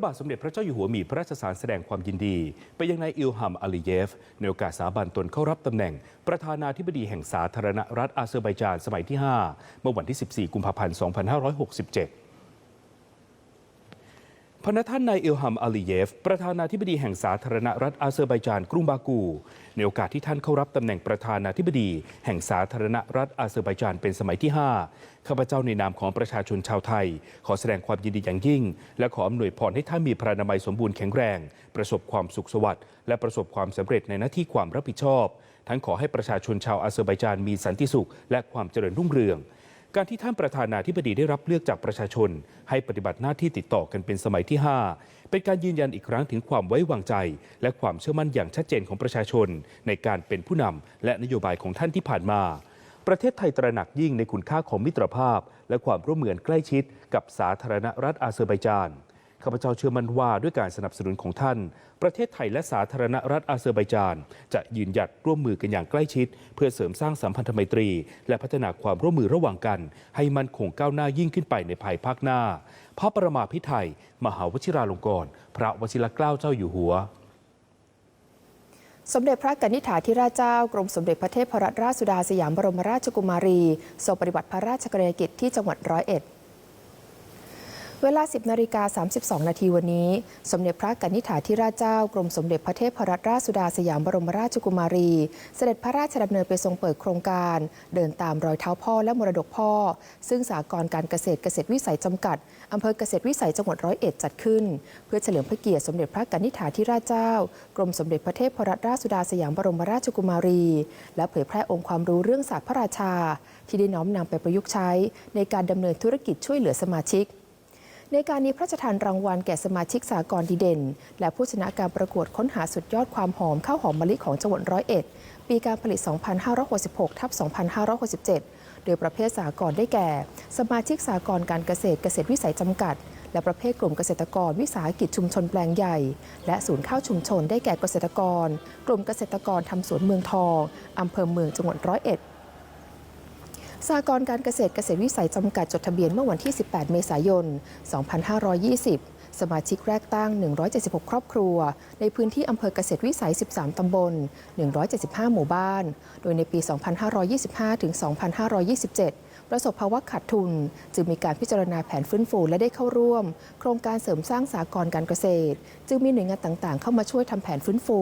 ระบาทสมเด็จพระเจ้าอยู่หัวมีพระราชสารแสดงความยินดี ไปยังนายอิลฮัมอาลีเยฟในโอกาสสาบันตนเข้ารับตำแหน่ง ประธานาธิบดีแห่งสาธารณรัฐอาเซอร์ไบจานสมัยที่ 5 เมื่อวันที่ 14 กุมภาพันธ์ 2567 พนักท่านนายอิลฮัมอาลีเยฟ ประธานาธิบดีแห่งสาธารณรัฐอาเซอร์ไบจานกรุงบากู ในโอกาสที่ท่านเข้ารับตำแหน่งประธานาธิบดี แห่งสาธารณรัฐอาเซอร์ไบจานเป็นสมัยที่ 5 ข้าพเจ้าในนามของประชาชนชาวไทย ขอแสดงความยินดีอย่างยิ่ง และขออำนวยพรให้ท่านมีพระนามัยสมบูรณ์แข็งแรง ประสบความสุขสวัสดิ์และประสบความสำเร็จในหน้าที่ความรับผิดชอบ ทั้งขอให้ประชาชนชาวอาเซอร์ไบจานมีสันติสุข และความเจริญรุ่งเรือง การที่ท่านประธานาธิบดีได้รับเลือกจากประชาชน ให้ปฏิบัติหน้าที่ติดต่อกันเป็นสมัยที่ 5 เป็นการยืนยันอีกครั้งถึงความไว้วางใจ และความเชื่อมั่นอย่างชัดเจนของประชาชน ในการเป็นผู้นำและนโยบายของท่านที่ผ่านมา ประเทศไทยตระหนักยิ่งในคุณค่าของมิตรภาพ และความร่วมมือใกล้ชิดกับสาธารณรัฐอาเซอร์ไบจาน ข้าพเจ้าเชื่อมั่นว่าด้วยการสนับสนุนของท่าน ประเทศไทยและสาธารณรัฐอาเซอร์ไบจาน จะยืนหยัดร่วมมือกันอย่างใกล้ชิด เพื่อเสริมสร้างสัมพันธไมตรี และพัฒนาความร่วมมือระหว่างกัน ให้มันคงก้าวหน้ายิ่งขึ้นไปในภายภาคหน้า พระประมาพิไทย มหาวชิราลงกรณ์พระวชิรเกล้าเจ้าอยู่หัวสมเด็จพระกนิษฐาธิราชเจ้ากรมสมเด็จพระเทพรัตนราชสุดาสยามบรมราชกุมารีทรงปฏิบัติพระราชกรณียกิจที่จังหวัดร้อยเอ็ด เวลา 10นาฬิกา32 นาทีวันนี้ สมเด็จพระกนิษฐาธิราชเจ้ากรมสมเด็จพระเทพรัตนราชสุดาสยามบรมราชกุมารี เสด็จพระราชดำเนินไปทรงเปิดโครงการ เดินตามรอยเท้าพ่อและมรดกพ่อ ซึ่งสากรการเกษตรเกษตรวิสัยจำกัดอำเภอเกษตรวิสัยจังหวัดร้อยเอ็ดจัดขึ้น เพื่อเฉลิมพระเกียรติสมเด็จพระกนิษฐาธิราชเจ้า กรมสมเด็จพระเทพรัตนราชสุดาสยามบรมราชกุมารี และเผยแพร่องค์ความรู้เรื่องศาสตร์พระราชา ที่ได้น้อมนำไปประยุกต์ใช้ ในการดำเนินธุรกิจช่วยเหลือสมาชิก ในการนี้พระราชทานรางวัลแก่สมาชิกสากลดีเด่น และผู้ชนะการประกวดค้นหาสุดยอดความหอมข้าวหอมมะลิของจังหวัดร้อยเอ็ดปีการผลิต 2566 ทับ 2567 โดยประเภทสากลได้แก่ สมาชิกสากลการเกษตรเกษตรวิสัยจำกัด และประเภทกลุ่มเกษตรกรวิสาหกิจชุมชนแปลงใหญ่ และศูนย์ข้าวชุมชนได้แก่เกษตรกร กลุ่มเกษตรกรทำสวนเมืองทองอำเภอเมืองจังหวัดร้อยเอ็ด สากรการเกษตรเกษตรวิสัยจำกัดจดทะเบียนเมื่อวันที่ 18 เมษายน 2520 สมาชิกแรกตั้ง 176 ครอบครัว ในพื้นที่อำเภอเกษตรวิสัย 13 ตำบล 175 หมู่บ้าน โดยในปี 2525 ถึง 2527 ประสบภาวะขาดทุน จึงมีการพิจารณาแผนฟื้นฟูและได้เข้าร่วม โครงการเสริมสร้างสากรการเกษตร จึงมีหน่วยงานต่างๆ เข้ามาช่วยทำแผนฟื้นฟู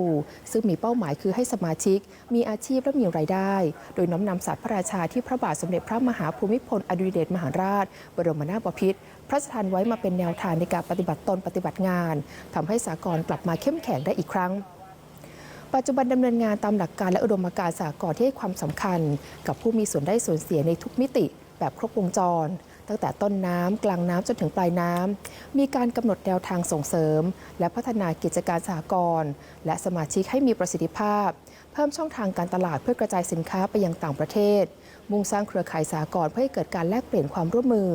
ซึ่งมีเป้าหมายคือให้สมาชิก มีอาชีพและมีรายได้ โดยน้อมนำศาสตร์พระราชาที่พระบาทสมเด็จพระมหาภูมิพลอดุลยเดชมหาราช บรมนาถบพิตรพระราชทานไว้มาเป็นแนวทางในการปฏิบัติตนปฏิบัติงานทำให้สากลกลับมาเข้มแข็งได้อีกครั้ง ปัจจุบันดำเนินงานตามหลักการและอุดมการณ์สากลที่ให้ความสำคัญ กับผู้มีส่วนได้ส่วนเสียในทุกมิติ แบบครบวงจร ตั้งแต่ต้นน้ำกลางน้ำจนถึงปลายน้ำมีการกำหนดแนวทางส่งเสริม และพัฒนากิจการสหกรณ์และสมาชิกให้มีประสิทธิภาพ เพิ่มช่องทางการตลาดเพื่อกระจายสินค้าไปยังต่างประเทศ มุ่งสร้างเครือข่ายสากลเพื่อให้เกิดการแลกเปลี่ยนความร่วมมือ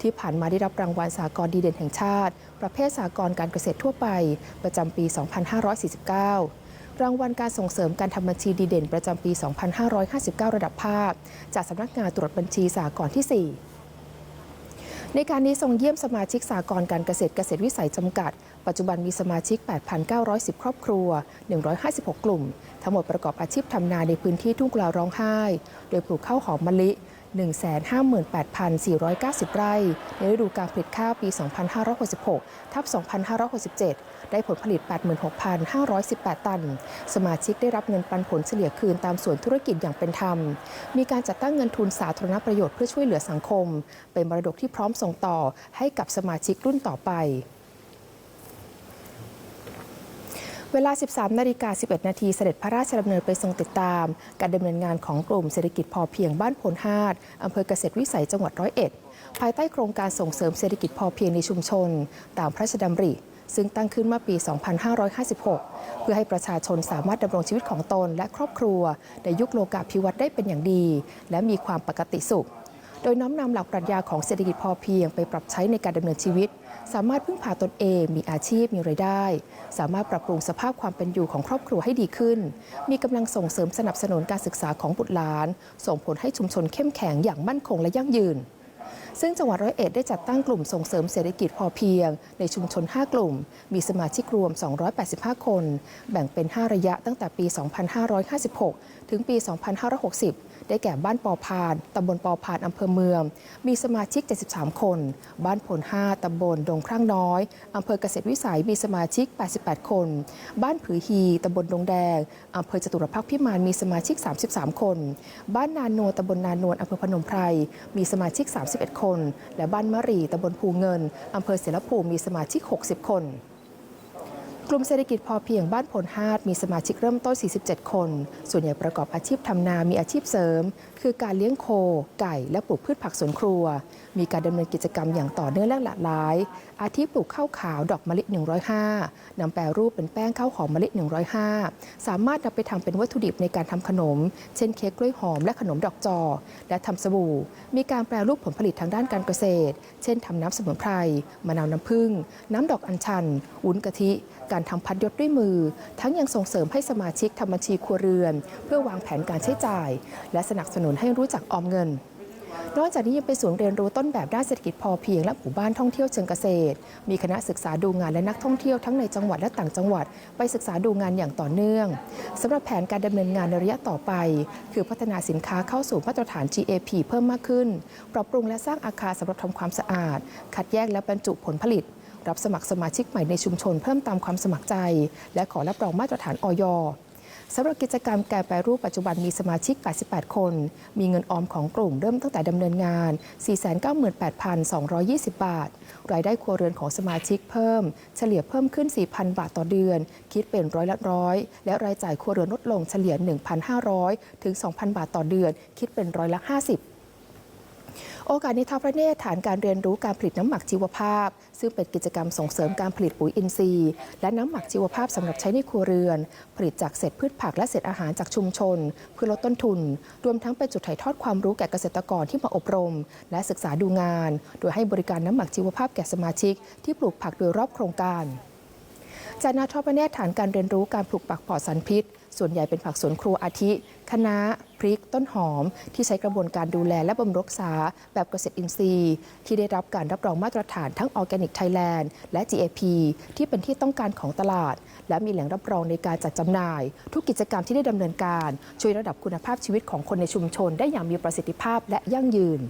ที่ผ่านมาได้รับรางวัลสากลดีเด่นแห่งชาติ ประเภทสากลการเกษตรทั่วไป ประจำปี 2549 รางวัลการส่งเสริมการทำบัญชีดีเด่นประจำปี 2559 ระดับภาค จากสำนักงานตรวจบัญชีสากลที่ 4ในการนี้ทรงเยี่ยมสมาชิกสากลการเกษตรเกษตรวิสัยจำกัด ปัจจุบันมีสมาชิก 8,910 ครอบครัว 156 กลุ่ม ทั้งหมดประกอบอาชีพทำนาในพื้นที่ทุ่งกลาร้องไห้ โดยปลูกข้าวหอมมะลิ 158,490 ไร่ ในฤดูการผลิตข้าวปี 2566 ทับ 2567 ได้ผลผลิต 86,518 ตัน สมาชิกได้รับเงินปันผลเฉลี่ยคืนตามส่วนธุรกิจอย่างเป็นธรรม มีการจัดตั้งเงินทุนสาธารณประโยชน์เพื่อช่วยเหลือสังคม เป็นมรดกที่พร้อมส่งต่อให้กับสมาชิกรุ่นต่อไป เวลา 13 นาฬิกา 11 นาทีเสด็จพระราชดำเนินไปทรงติดตาม การดำเนินงานของกลุ่มเศรษฐกิจพอเพียงบ้านพลฮาดอำเภอเกษตรวิสัยจังหวัดร้อยเอ็ด ภายใต้โครงการส่งเสริมเศรษฐกิจพอเพียงในชุมชน ตามพระราชดำริ ซึ่งตั้งขึ้นเมื่อปี 2556 เพื่อให้ประชาชนสามารถดำรงชีวิตของตนและครอบครัว ในยุคโลกาภิวัตน์ได้เป็นอย่างดี และมีความปกติสุข โดยน้อมนำหลักปรัชญาของเศรษฐกิจพอเพียงไปปรับใช้ในการดำเนินชีวิต สามารถพึ่งพาตนเองมีอาชีพมีรายได้ สามารถปรับปรุงสภาพความเป็นอยู่ของครอบครัวให้ดีขึ้น มีกำลังส่งเสริมสนับสนุนการศึกษาของบุตรหลาน ส่งผลให้ชุมชนเข้มแข็งอย่างมั่นคงและยั่งยืน ซึ่งจังหวัดร้อยเอ็ดได้จัดตั้งกลุ่มส่งเสริมเศรษฐกิจพอเพียง ในชุมชน 5 กลุ่ม มีสมาชิกรวม 285 คน แบ่งเป็น 5 ระยะตั้งแต่ปี 2556 ถึงปี 2560 ได้แก่บ้านปอพานตำบลปอพานอำเภอเมือง มีสมาชิก 73 คน บ้านผล 5ตำบลดงครั่งน้อยอำเภอเกษตรวิสัยมีสมาชิก 88 คน บ้านผือฮีตำบลดงแดงอำเภอจตุรพักษ์พิมานมีสมาชิก 33 คน บ้านนานโนตำบลนานนวลอำเภอพนมไพรมีสมาชิก 31 คน และบ้านมะรีตำบลภูเงินอำเภอเสรภูมิมีสมาชิก 60 คน ลุ่มเศรษฐกิจพอเพียงบ้านพลฮาดมีสมาชิกเริ่มต้น 47 คน ส่วนใหญ่ประกอบอาชีพทำนา มีอาชีพเสริม คือการเลี้ยงโค ไก่ และปลูกพืชผักสวนครัว มีการดำเนินกิจกรรมอย่างต่อเนื่องและหลากหลาย อาทิปลูกข้าวขาวดอกมะลิ 105นำแปรรูปเป็นแป้งข้าวหอมมะลิ 105 สามารถนำไปทำเป็นวัตถุดิบในการทำขนม เช่นเค้กกล้วยหอมและขนมดอกจอ และทำสบู่ มีการแปรรูปผลผลิตทางด้านการเกษตร เช่นทำน้ำสมุนไพรมะนาวน้ำผึ้งน้ำดอกอัญชัน วุ้นกะทิ การทำพัดยศด้วยมือ ทั้งยังส่งเสริมให้สมาชิกทำบัญชีครัวเรือน เพื่อวางแผนการใช้จ่าย และสนับสนุนให้รู้จักออมเงินนอกจากนี้ยังเป็นศูนย์เรียนรู้ต้นแบบด้านเศรษฐกิจพอเพียงและหมู่บ้านท่องเที่ยวเชิงเกษตร มีคณะศึกษาดูงานและนักท่องเที่ยวทั้งในจังหวัดและต่างจังหวัด ไปศึกษาดูงานอย่างต่อเนื่องสำหรับแผนการดำเนินงานในระยะต่อไป คือพัฒนาสินค้าเข้าสู่มาตรฐาน GAP เพิ่มมากขึ้น ปรับปรุงและสร้างอาคารสำหรับทำความสะอาด คัดแยกและบรรจุผลผลิต รับสมัครสมาชิกใหม่ในชุมชนเพิ่มตามความสมัครใจ และขอรับรองมาตรฐานออยสำหรับกิจกรรมแก่แปรรูปปัจจุบันมีสมาชิก 88 คน มีเงินออมของกลุ่มเริ่มตั้งแต่ดำเนินงาน 498,220 บาท รายได้ครัวเรือนของสมาชิกเพิ่ม เฉลี่ยเพิ่มขึ้น 4,000 บาทต่อเดือน คิดเป็นร้อยละร้อย และรายจ่ายครัวเรือนลดลงเฉลี่ย 1,500 ถึง 2,000 บาทต่อเดือน คิดเป็นร้อยละ 50 โอกาสในทางพระเนตรฐานการเรียนรู้การผลิตน้ำหมักชีวภาพ ซึ่งเป็นกิจกรรมส่งเสริมการผลิตปุ๋ยอินทรีย์ และน้ำหมักชีวภาพสำหรับใช้ในครัวเรือน ผลิตจากเศษพืชผักและเศษอาหารจากชุมชน เพื่อลดต้นทุน รวมทั้งเป็นจุดถ่ายทอดความรู้แก่เกษตรกรที่มาอบรม และศึกษาดูงาน โดยให้บริการน้ำหมักชีวภาพแก่สมาชิก ที่ปลูกผักโดยรอบโครงการจากนาทอพระเนตรฐานการเรียนรู้การปลูกผักปลอดสารพิษ ส่วนใหญ่เป็นผักสวนครัวอาทิคะน้าพริก ต้นหอม ที่ใช้กระบวนการดูแลและบำรุงรักษา แบบเกษตรอินทรีย์ ที่ได้รับการรับรองมาตรฐานทั้งออร์แกนิกไทยแลนด์และ GAP ที่เป็นที่ต้องการของตลาด และมีแหล่งรับรองในการจัดจำหน่าย ทุกกิจกรรมที่ได้ดำเนินการ ช่วยระดับคุณภาพชีวิตของคนในชุมชน ได้อย่างมีประสิทธิภาพและยั่งยืน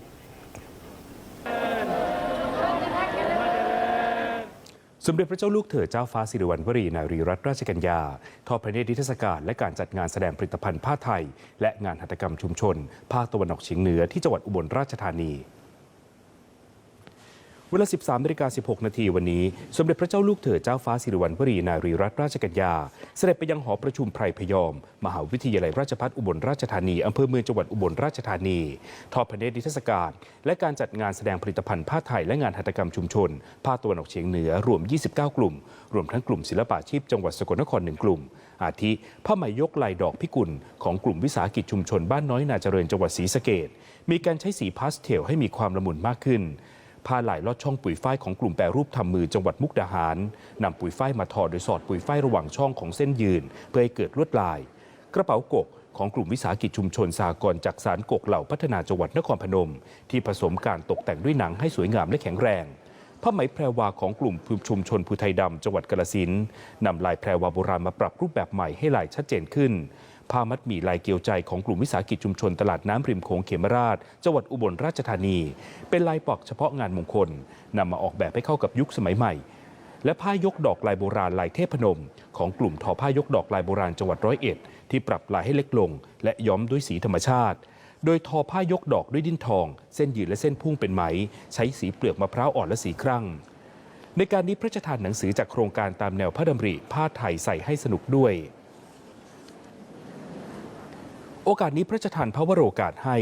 สมเด็จพระเจ้าลูกเธอเจ้าฟ้าสิริวัณวรีนารีรัตนราชกัญญาทอดพระเนตรนิทรรศการและการจัดงานแสดงผลิตภัณฑ์ผ้าไทย และงานหัตถกรรมชุมชน ภาคตะวันออกเฉียงเหนือที่จังหวัดอุบลราชธานี เวลา 13นาฬิกา16 นาทีวันนี้ สมเด็จพระเจ้าลูกเธอเจ้าฟ้าสิริวัณวรีนารีรัตนราชกัญญา เสด็จไปยังหอประชุมไพรพยอม มหาวิทยาลัยราชภัฏอุบลราชธานีอำเภอเมืองจังหวัดอุบลราชธานี ทอดพระเนตรนิทรรศการ และการจัดงานแสดงผลิตภัณฑ์ผ้าไทยและงานหัตถกรรมชุมชนภาคตะวันออกเฉียงเหนือรวม 29 กลุ่ม รวมทั้งกลุ่มศิลปาชีพจังหวัดสกลนครหนึ่งกลุ่ม อาทิผ้าไหมยกลายดอกพิกุลของกลุ่มวิสาหกิจชุมชนบ้านน้อยนาเจริญจังหวัดศรีสะเกดมีการใช้สีพาสเทลให้มีความละมุนมากขึ้น ผ้าลายลอดช่องปุ๋ยฝ้ายของกลุ่มแปรรูปทำมือจังหวัดมุกดาหารนำปุ๋ยฝ้ายมาทอดโดยสอดปุ๋ยฝ้ายระหว่างช่องของเส้นยืน เพื่อให้เกิดลวดลาย กระเป๋ากกของกลุ่มวิสาหกิจชุมชนสากรจากสารกกเหล่าพัฒนาจังหวัดนครพนม ที่ผสมการตกแต่งด้วยหนังให้สวยงามและแข็งแรงผ้าไหมแพรวาของกลุ่มชุมชนภูไทยดำจังหวัดกาฬสินนำลายแพรวาโบราณมาปรับรูปแบบใหม่ให้ลายชัดเจนขึ้น ผ้ามัดหมี่ลายเกี่ยวใจของกลุ่มวิสาหกิจชุมชนตลาดน้ำริมโขงเขมราช จังหวัดอุบลราชธานี เป็นลายปักเฉพาะงานมงคลนำมาออกแบบให้เข้ากับยุคสมัยใหม่ และผ้ายกดอกลายโบราณลายเทพนม ของกลุ่มทอผ้ายกดอกลายโบราณจังหวัดร้อยเอ็ดที่ปรับลายให้เล็กลง และย้อมด้วยสีธรรมชาติโดยทอผ้ายกดอกด้วยดินทอง เส้นยืนและเส้นพุ่งเป็นไหม ใช้สีเปลือกมะพร้าวอ่อนและสีครั่ง ในการนี้พระราชทานหนังสือจากโครงการตามแนวพระดำริผ้าไทยใส่ให้สนุกด้วย โอกาสนี้พระราชทานพระวโรกาสให้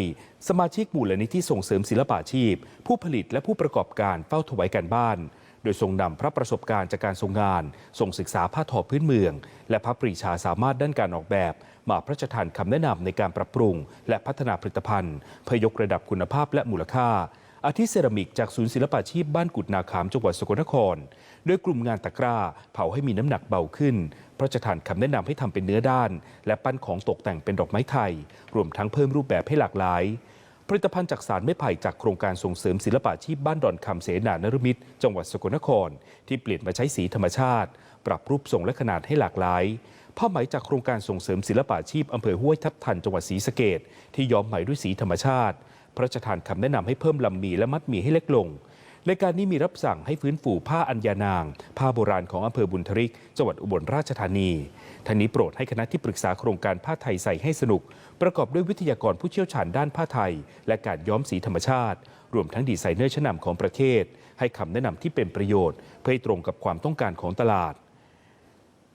สมาชิกมูลนิธิส่งเสริมศิลปาชีพ ผู้ผลิตและผู้ประกอบการเฝ้าถวายการบ้าน โดยทรงนำพระประสบการณ์จากการทรงงานทรงศึกษาผ้าทอพื้นเมือง และพระปรีชาสามารถด้านการออกแบบ มาพระราชทานคำแนะนำในการปรับปรุง และพัฒนาผลิตภัณฑ์เพื่อยกระดับคุณภาพและมูลค่าอาทิเซรามิกจากศูนย์ศิลปาชีพบ้านกุดนาขามจังหวัดสกลนคร โดยกลุ่มงานตะกร้าเผาให้มีน้ำหนักเบาขึ้น พระราชทานคำแนะนำให้ทำเป็นเนื้อด้าน และปั้นของตกแต่งเป็นดอกไม้ไทย รวมทั้งเพิ่มรูปแบบให้หลากหลาย ผลิตภัณฑ์จากสารไม้ไผ่จากโครงการส่งเสริมศิลปะชีพบ้านดอนคำเสนานรมิตรจังหวัดสกลนคร ที่เปลี่ยนมาใช้สีธรรมชาติ ปรับรูปทรงและขนาดให้หลากหลายผ้าไหมจากโครงการส่งเสริมศิลปะชีพอำเภอห้วยทับทันจังหวัดศรีสะเกดที่ย้อมไหมด้วยสีธรรมชาติ พระราชทานคำแนะนำให้เพิ่มลำหมีและมัดหมีให้เล็กลง ในการนี้มีรับสั่งให้ฟื้นฟูผ้าอัญญานาง ผ้าโบราณของอำเภอบุญทริก จังหวัดอุบลราชธานีท่านนี้โปรดให้คณะที่ปรึกษาโครงการผ้าไทยใส่ให้สนุก ประกอบด้วยวิทยากรผู้เชี่ยวชาญด้านผ้าไทย และการย้อมสีธรรมชาติ รวมทั้งดีไซเนอร์ชั้นนำของประเทศ ให้คำแนะนำที่เป็นประโยชน์ เพื่อให้ตรงกับความต้องการของตลาด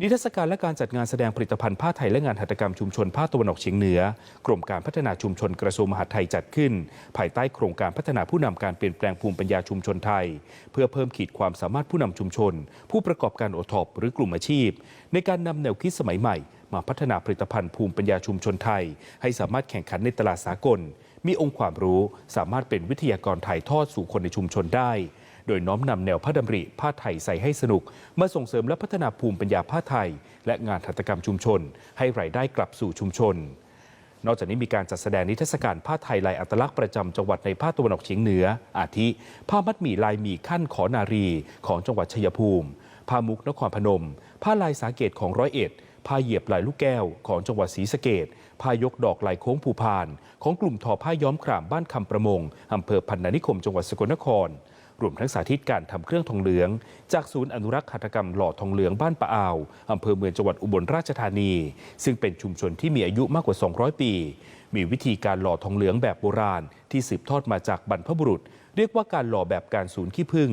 นิทรรศการและการจัดงานแสดงผลิตภัณฑ์ผ้าไทยและงานหัตถกรรมชุมชนภาคตะวันออกเฉียงเหนือ กรมการพัฒนาชุมชนกระทรวงมหาดไทยจัดขึ้น ภายใต้โครงการพัฒนาผู้นำการเปลี่ยนแปลงภูมิปัญญาชุมชนไทย เพื่อเพิ่มขีดความสามารถผู้นำชุมชน ผู้ประกอบการโอทอปหรือกลุ่มอาชีพ ในการนำแนวคิดสมัยใหม่ มาพัฒนาผลิตภัณฑ์ภูมิปัญญาชุมชนไทย ให้สามารถแข่งขันในตลาดสากล มีองค์ความรู้ สามารถเป็นวิทยากรถ่ายทอดสู่คนในชุมชนได้ โดยน้อมนำแนวพระดำริผ้าไทยใส่ให้สนุก มาส่งเสริมและพัฒนาภูมิปัญญาผ้าไทย และงานหัตถกรรมชุมชน ให้รายได้กลับสู่ชุมชนนอกจากนี้มีการจัดแสดงนิทรรศการผ้าไทยลายอัตลักษณ์ประจำจังหวัดในภาคตะวันออกเฉียงเหนือ อาทิ ผ้ามัดหมี่ลายหมี่ขั้นขอนารีของจังหวัดชัยภูมิ ผ้ามุกนครพนม ผ้าลายสาเกตของร้อยเอ็ด ผ้าเหยียบลายลูกแก้วของจังหวัดศรีสะเกดผ้ายกดอกลายโค้งภูพาน ของกลุ่มทอผ้าย้อมครามบ้านคำประมงอำเภอพันนานิคมจังหวัดสกลนคร รวมทั้งสาธิตการทำเครื่องทองเหลือง จากศูนย์อนุรักษ์หัตถกรรมหล่อทองเหลืองบ้านปะอาวอำเภอเมืองจังหวัดอุบลราชธานี ซึ่งเป็นชุมชนที่มีอายุมากกว่า 200 ปี มีวิธีการหล่อทองเหลืองแบบโบราณ ที่สืบทอดมาจากบรรพบุรุษ เรียกว่าการหล่อแบบการศูนย์ขี้ผึ้ง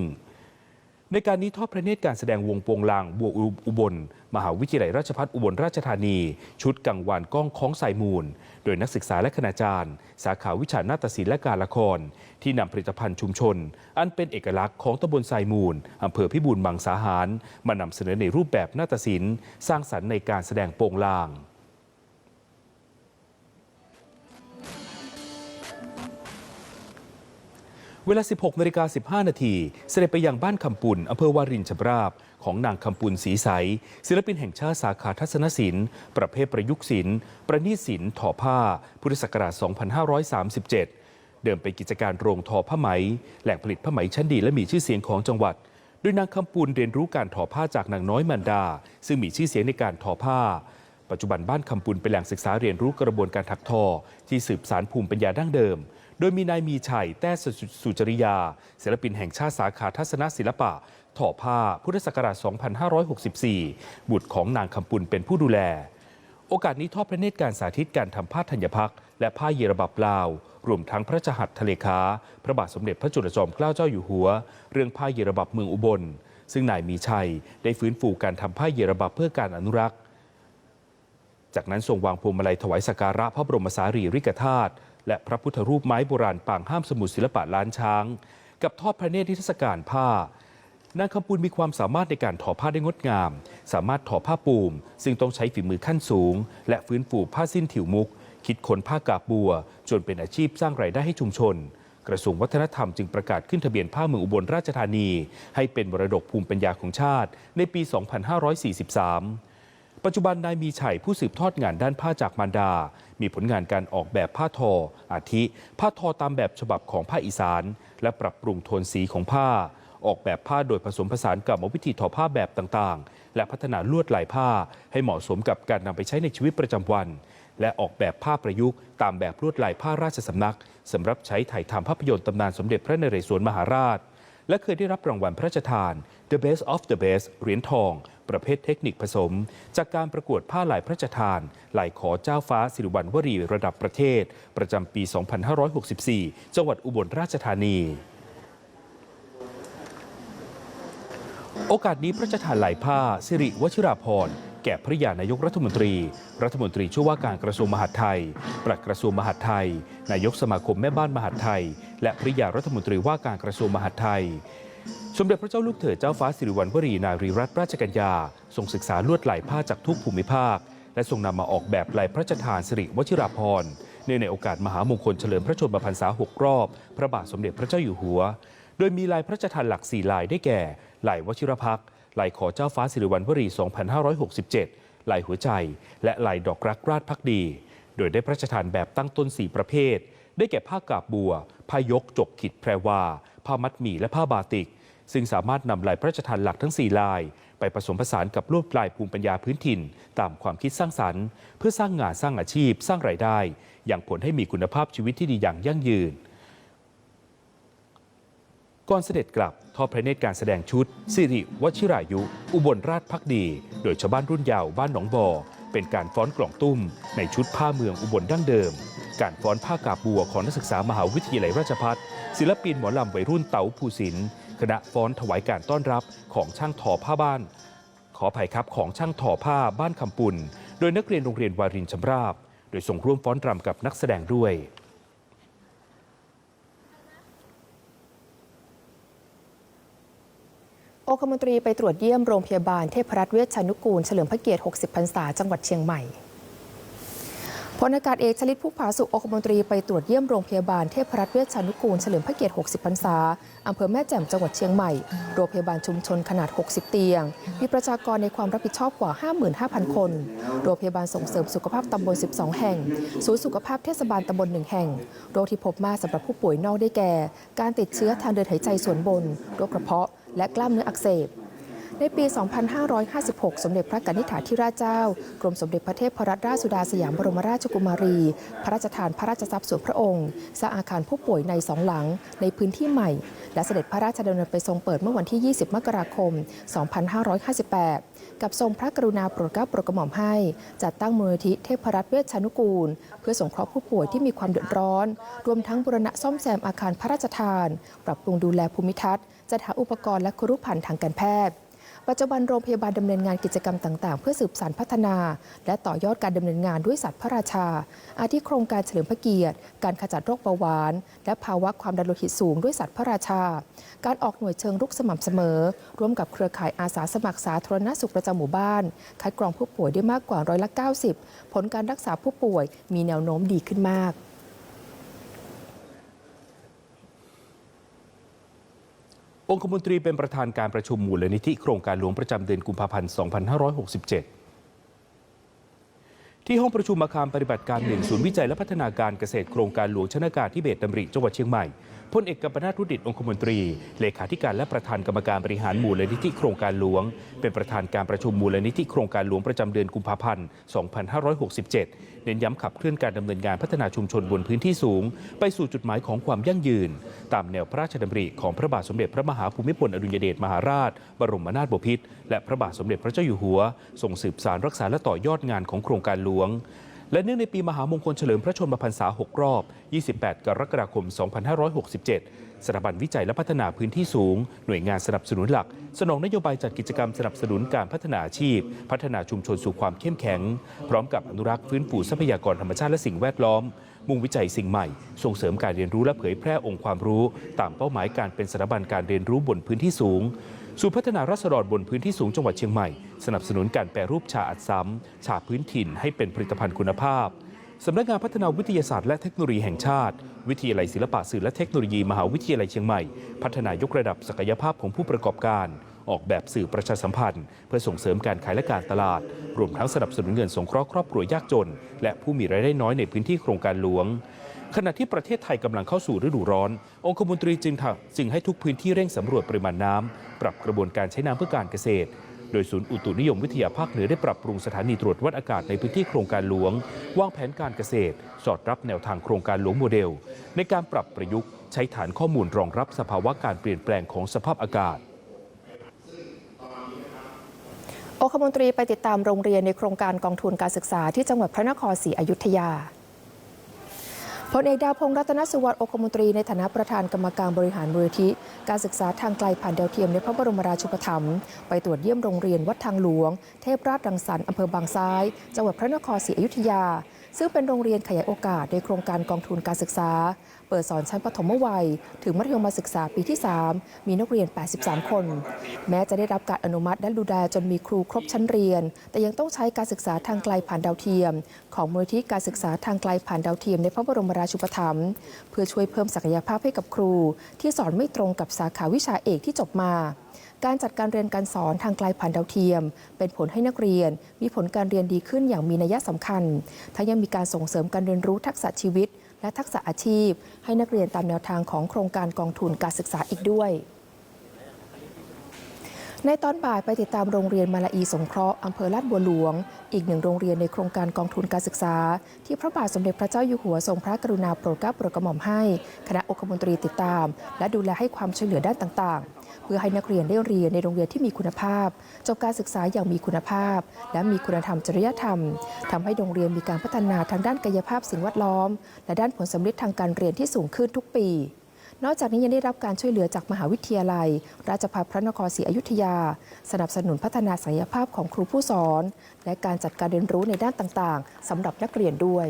ในการนี้ทอดพระเนตรการแสดงวงโปงลางบัวอุบล มหาวิทยาลัยราชภัฏอุบลราชธานี ชุดกังวานก้องค้องสายมูล โดยนักศึกษาและคณาจารย์ สาขาวิชานาฏศิลป์และการละคร ที่นำผลิตภัณฑ์ชุมชน อันเป็นเอกลักษณ์ของตำบลสายมูลอำเภอพิบูลมังสาหารมานำเสนอในรูปแบบนาฏศิลป์ สร้างสรรค์ในการแสดงโปงลาง เวลา 16นาฬิกา15 นาที เสด็จไปยังบ้านคำปุนอำเภอวารินชำราบ ของนางคำปุนสีใส ศิลปินแห่งชาติสาขาทัศนศิลป์ ประเภทประยุกต์ศิลป์ ประณีตศิลป์ทอผ้า พุทธศักราช 2537 เดิมเป็นกิจการโรงทอผ้าไหม แหล่งผลิตผ้าไหมชั้นดีและมีชื่อเสียงของจังหวัดโดยนางคำปุนเรียนรู้การทอผ้าจากนางน้อยมันดา ซึ่งมีชื่อเสียงในการทอผ้า ปัจจุบันบ้านคำปุนเป็นแหล่งศึกษาเรียนรู้กระบวนการถักทอ ที่สืบสารภูมิปัญญาดั้งเดิม โดยมีนายมีชัย แต้สุจริยา ศิลปินแห่งชาติสาขาทัศนศิลปะทอผ้าพุทธศักราช 2564 บุตรของนางคำปุนเป็นผู้ดูแล โอกาสนี้ทอดพระเนตรการสาธิตการทำผ้าธัญพักและผ้าเยรบับลาว รวมทั้งพระราชหัตถทะเลขา พระบาทสมเด็จพระจุลจอมเกล้าเจ้าอยู่หัว เรื่องผ้าเยรบับเมืองอุบล ซึ่งนายมีชัยได้ฟื้นฟูการทำผ้าเยรบับเพื่อการอนุรักษ์ จากนั้นทรงวางพวงมาลัยถวายสักการะพระบรมสารีริกธาตุ และพระพุทธรูปไม้โบราณปางห้ามสมุดศิลปะล้านช้าง กับทอดพระเนตรนิทรรศการผ้านางคำปุนมีความสามารถในการทอผ้าได้งดงาม สามารถทอผ้าปูม ซึ่งต้องใช้ฝีมือขั้นสูง และฟื้นฟูผ้าสิ้นถิวมุก คิดค้นผ้ากาบบัว จนเป็นอาชีพสร้างรายได้ให้ชุมชน กระทรวงวัฒนธรรมจึงประกาศขึ้นทะเบียนผ้าเมืองอุบลราชธานี ให้เป็นมรดกภูมิปัญญาของชาติในปี 2543 ปัจจุบันนายมีชัยผู้สืบทอดงานด้านผ้าจากมารดา มีผลงานการออกแบบผ้าทอ อาทิ ผ้าทอตามแบบฉบับของภาคอีสาน และปรับปรุงโทนสีของผ้า ออกแบบผ้าโดยผสมผสานกับวิธีทอผ้าแบบต่างๆ และพัฒนาลวดลายผ้า ให้เหมาะสมกับการนำไปใช้ในชีวิตประจำวัน และออกแบบผ้าประยุกต์ ตามแบบลวดลายผ้าราชสำนักสำหรับใช้ถ่ายทำภาพยนตร์ตำนานสมเด็จพระนเรศวรมหาราช และเคยได้รับรางวัลพระราชทาน The Best of the Best เหรียญทอง ประเภทเทคนิคผสม จากการประกวดผ้าลายพระราชทานลายขอเจ้าฟ้าสิริวัณวรีระดับประเทศ ประจำปี 2564 จังหวัดอุบลราชธานีโอกาสนี้พระราชทานลายผ้า สิริวชิราพรณ์ แก่พระยานายกรัฐมนตรี รัฐมนตรีช่วยว่าการกระทรวงมหาดไทย ปลัดกระทรวงมหาดไทย นายกสมาคมแม่บ้านมหาดไทย และพระยารัฐมนตรีว่าการกระทรวงมหาดไทย สมเด็จพระเจ้าลูกเธอเจ้าฟ้าสิริวัณวรีนารีรัตนราชกัญญาทรงศึกษาลวดลายผ้าจากทุกภูมิภาค และทรงนำมาออกแบบลายพระราชทานสิริวชิราพรณ์เนื่องในโอกาสมหามงคลเฉลิมพระชนมพรรษาหกรอบ พระบาทสมเด็จพระเจ้าอยู่หัว โดยมีลายพระราชทานหลักสี่ลายได้แก่ลายวชิรพักษ์ ลายขอเจ้าฟ้าสิริวัณวรี 2567ลายหัวใจ และลายดอกรักราชพักดี โดยได้พระราชทานแบบตั้งต้น 4 ประเภท ได้แก่ผ้ากาบบัว ผ้ายกจกขิดแพรวา ผ้ามัดหมี่และผ้าบาติก ซึ่งสามารถนำลายพระราชทานหลักทั้ง 4 ลาย ไปผสมผสานกับลวดลายภูมิปัญญาพื้นถิ่น ตามความคิดสร้างสรรค์ เพื่อสร้างงานสร้างอาชีพ สร้างรายได้ อย่างผลให้มีคุณภาพชีวิตที่ดีอย่างยั่งยืนก่อนเสด็จกลับ ทอดพระเนตรการแสดงชุด สิริวชิรายุ อุบลราชพักดี โดยชาวบ้านรุ่นเยาว์บ้านหนองบ่อเป็นการฟ้อนกล่องตุ้ม ในชุดผ้าเมืองอุบลดั้งเดิม การฟ้อนผ้ากาบบัวของนักศึกษามหาวิทยาลัยราชภัฏศิลปินหมอลำวัยรุ่นเต๋าภูสินคณะฟ้อนถวายการต้อนรับของช่างทอผ้าบ้าน ขออภัยครับของช่างทอผ้าบ้านคำปุ่น โดยนักเรียนโรงเรียนวารินชำราบ โดยส่งร่วมฟ้อนรำกับนักแสดงด้วย องคมนตรีไปตรวจเยี่ยมโรงพยาบาลเทพรัตน์เวชชานุกูลเฉลิมพระเกียรติ 60 พรรษา จังหวัดเชียงใหม่พลอากาศเอกชลิตผู้ผาสุองคมนตรีไปตรวจเยี่ยมโรงพยาบาลเทพรัตน์เวชชานุกูลเฉลิมพระเกียรติ 60 พรรษา อำเภอแม่แจ่มจังหวัดเชียงใหม่ โรงพยาบาลชุมชนขนาด 60 เตียง มีประชากรในความรับผิดชอบกว่า 55,000 คน โรงพยาบาลส่งเสริมสุขภาพตำบล 12 แห่ง ศูนย์สุขภาพเทศบาลตำบลหนึ่งแห่ง โรคที่พบมากสำหรับผู้ป่วยนอกได้แก่ การติดเชื้อทางเดินหายใจส่วนบน โรคกระเพาะ และกล้ามเนื้ออักเสบ ในปี 2556 สมเด็จพระกนิษฐาธิราชเจ้า กรมสมเด็จพระเทพรัตนราชสุดาสยามบรมราชกุมารี พระราชทานพระราชทรัพย์ส่วนพระองค์สร้างอาคารผู้ป่วยในสองหลังในพื้นที่ใหม่ และเสด็จพระราชดำเนินไปทรงเปิดเมื่อวันที่ 20 มกราคม 2558กับทรงพระกรุณาโปรดเกล้าโปรดกระหม่อมให้ จัดตั้งมูลนิธิเทพรัตน์เวชชานุกูล เพื่อสงเคราะห์ผู้ป่วยที่มีความเดือดร้อน รวมทั้งบูรณะซ่อมแซมอาคารพระราชทาน ปรับปรุงดูแลภูมิทัศน์ จัดหาอุปกรณ์และครุภัณฑ์ทางการแพทย์ ปัจจุบันโรงพยาบาลดำเนินงานกิจกรรมต่าง ๆ เพื่อสืบสานพัฒนา และต่อยอดการดำเนินงานด้วยสัตว์พระราชา อาทิโครงการเฉลิมพระเกียรติ การขจัดโรคเบาหวาน และภาวะความดันโลหิตสูงด้วยสัตว์พระราชา การออกหน่วยเชิงรุกสม่ำเสมอ ร่วมกับเครือข่ายอาสาสมัครสาธารณสุขประจำหมู่บ้าน คัดกรองผู้ป่วยได้มากกว่าร้อยละ90 ผลการรักษาผู้ป่วยมีแนวโน้มดีขึ้นมาก องคมนตรีเป็นประธานการประชุมมูลนิธิโครงการหลวงประจำเดือนกุมภาพันธ์ 2567ที่ห้องประชุมอาคารปฏิบัติการหนึ่งศูนย์วิจัยและพัฒนาการเกษตรโครงการหลวงชนากาที่เบตดำริจังหวัดเชียงใหม่ พลเอกกัมปนาทรุดิตองคมนตรี เลขาธิการและประธานกรรมการบริหารมูลนิธิโครงการหลวง เป็นประธานการประชุมมูลนิธิโครงการหลวงประจำเดือนกุมภาพันธ์ 2567 เน้นย้ำขับเคลื่อนการดำเนินงานพัฒนาชุมชนบนพื้นที่สูง ไปสู่จุดหมายของความยั่งยืน ตามแนวพระราชดำริของพระบาทสมเด็จพระมหาภูมิพลอดุลยเดชมหาราช บรมนาถบพิตรและพระบาทสมเด็จพระเจ้าอยู่หัวทรงสืบสารรักษาและต่อยอดงานของโครงการหลวง และเนื่องในปีมหามงคลเฉลิมพระชนมพรรษา 6 รอบ 28 กรกฎาคม 2567 สถาบันวิจัยและพัฒนาพื้นที่สูง หน่วยงานสนับสนุนหลัก สนองนโยบายจัดกิจกรรมสนับสนุนการพัฒนาอาชีพ พัฒนาชุมชนสู่ความเข้มแข็ง พร้อมกับอนุรักษ์ฟื้นฟูทรัพยากรธรรมชาติและสิ่งแวดล้อม มุ่งวิจัยสิ่งใหม่ ส่งเสริมการเรียนรู้และเผยแพร่องค์ความรู้ ตามเป้าหมายการเป็นสถาบันการเรียนรู้บนพื้นที่สูง สู่พัฒนารัศดรบนพื้นที่สูงจังหวัดเชียงใหม่ สนับสนุนการแปรรูปชาอัดซ้ำชาพื้นถิ่นให้เป็นผลิตภัณฑ์คุณภาพสำนักงานพัฒนาวิทยาศาสตร์และเทคโนโลยีแห่งชาติ วิทยาลัยศิลปะสื่อและเทคโนโลยีมหาวิทยาลัยเชียงใหม่ พัฒนายกระดับศักยภาพของผู้ประกอบการ ออกแบบสื่อประชาสัมพันธ์ เพื่อส่งเสริมการขายและการตลาด รวมทั้งสนับสนุนเงินสงเคราะห์ครอบครัวยากจน และผู้มีรายได้น้อยในพื้นที่โครงการหลวง ขณะที่ประเทศไทยกำลังเข้าสู่ฤดูร้อน องคมนตรีจึงทำจึงให้ทุกพื้นที่เร่งสำรวจปริมาณน้ำปรับกระบวนการใช้น้ำเพื่อการเกษตร โดยศูนย์อุตุนิยมวิทยาภาคเหนือได้ปรับปรุงสถานีตรวจวัดอากาศในพื้นที่โครงการหลวง วางแผนการเกษตร สอดรับแนวทางโครงการหลวงโมเดล ในการปรับประยุกต์ใช้ฐานข้อมูลรองรับสภาวะการเปลี่ยนแปลงของสภาพอากาศองคมนตรีไปติดตามโรงเรียนในโครงการกองทุนการศึกษาที่จังหวัดพระนครศรีอยุธยา พลเอกดาวพงษ์รัตนสุวรรณองคมนตรีในฐานะประธานกรรมการบริหารมูลนิธิการศึกษาทางไกลผ่านดาวเทียมในพระบรมราชูปถัมภ์ไปตรวจเยี่ยมโรงเรียนวัดทางหลวง เทพราชรังสรรค์อำเภอบางซ้าย จังหวัดพระนครศรีอยุธยา ซึ่งเป็นโรงเรียนขยายโอกาสในโครงการกองทุนการศึกษา เปิดสอนชั้นปฐมวัย ถึงมัธยมศึกษาปีที่ 3 มีนักเรียน 83 คน แม้จะได้รับการอนุมัติและดูแลจนมีครูครบชั้นเรียน แต่ยังต้องใช้การศึกษาทางไกลผ่านดาวเทียม ของมูลที่การศึกษาทางไกลผ่านดาวเทียมในพระบรมราชูปถัมภ์เพื่อช่วยเพิ่มศักยภาพให้กับครู ที่สอนไม่ตรงกับสาขาวิชาเอกที่จบมา การจัดการเรียนการสอนทางไกลผ่านดาวเทียม เป็นผลให้นักเรียน มีผลการเรียนดีขึ้นอย่างมีนัยสำคัญ ทั้งยังมีการส่งเสริมการเรียนรู้ทักษะชีวิต และทักษะอาชีพ ให้นักเรียนตามแนวทางของโครงการกองทุนการศึกษาอีกด้วย ในตอนบ่ายไปติดตามโรงเรียนมาลาอีสงเคราะห์อำเภอลาดบัวหลวง อีกหนึ่งโรงเรียนในโครงการกองทุนการศึกษา ที่พระบาทสมเด็จพระเจ้าอยู่หัวทรงพระกรุณาโปรดเกล้าโปรดกระหม่อมให้ คณะองคมนตรีติดตาม และดูแลให้ความช่วยเหลือด้านต่างๆ เพื่อให้นักเรียนได้เรียนในโรงเรียนที่มีคุณภาพ จบการศึกษาอย่างมีคุณภาพ และมีคุณธรรมจริยธรรมทำให้โรงเรียนมีการพัฒนาทางด้านกายภาพสิ่งแวดล้อม และด้านผลสำลิดทางการเรียนที่สูงขึ้นทุกปี นอกจากนี้ยังได้รับการช่วยเหลือจากมหาวิทยาลัย ราชภัฏพระนครศรีอยุธยา สนับสนุนพัฒนาศักยภาพของครูผู้สอน และการจัดการเรียนรู้ในด้านต่างๆสำหรับนักเรียนด้วย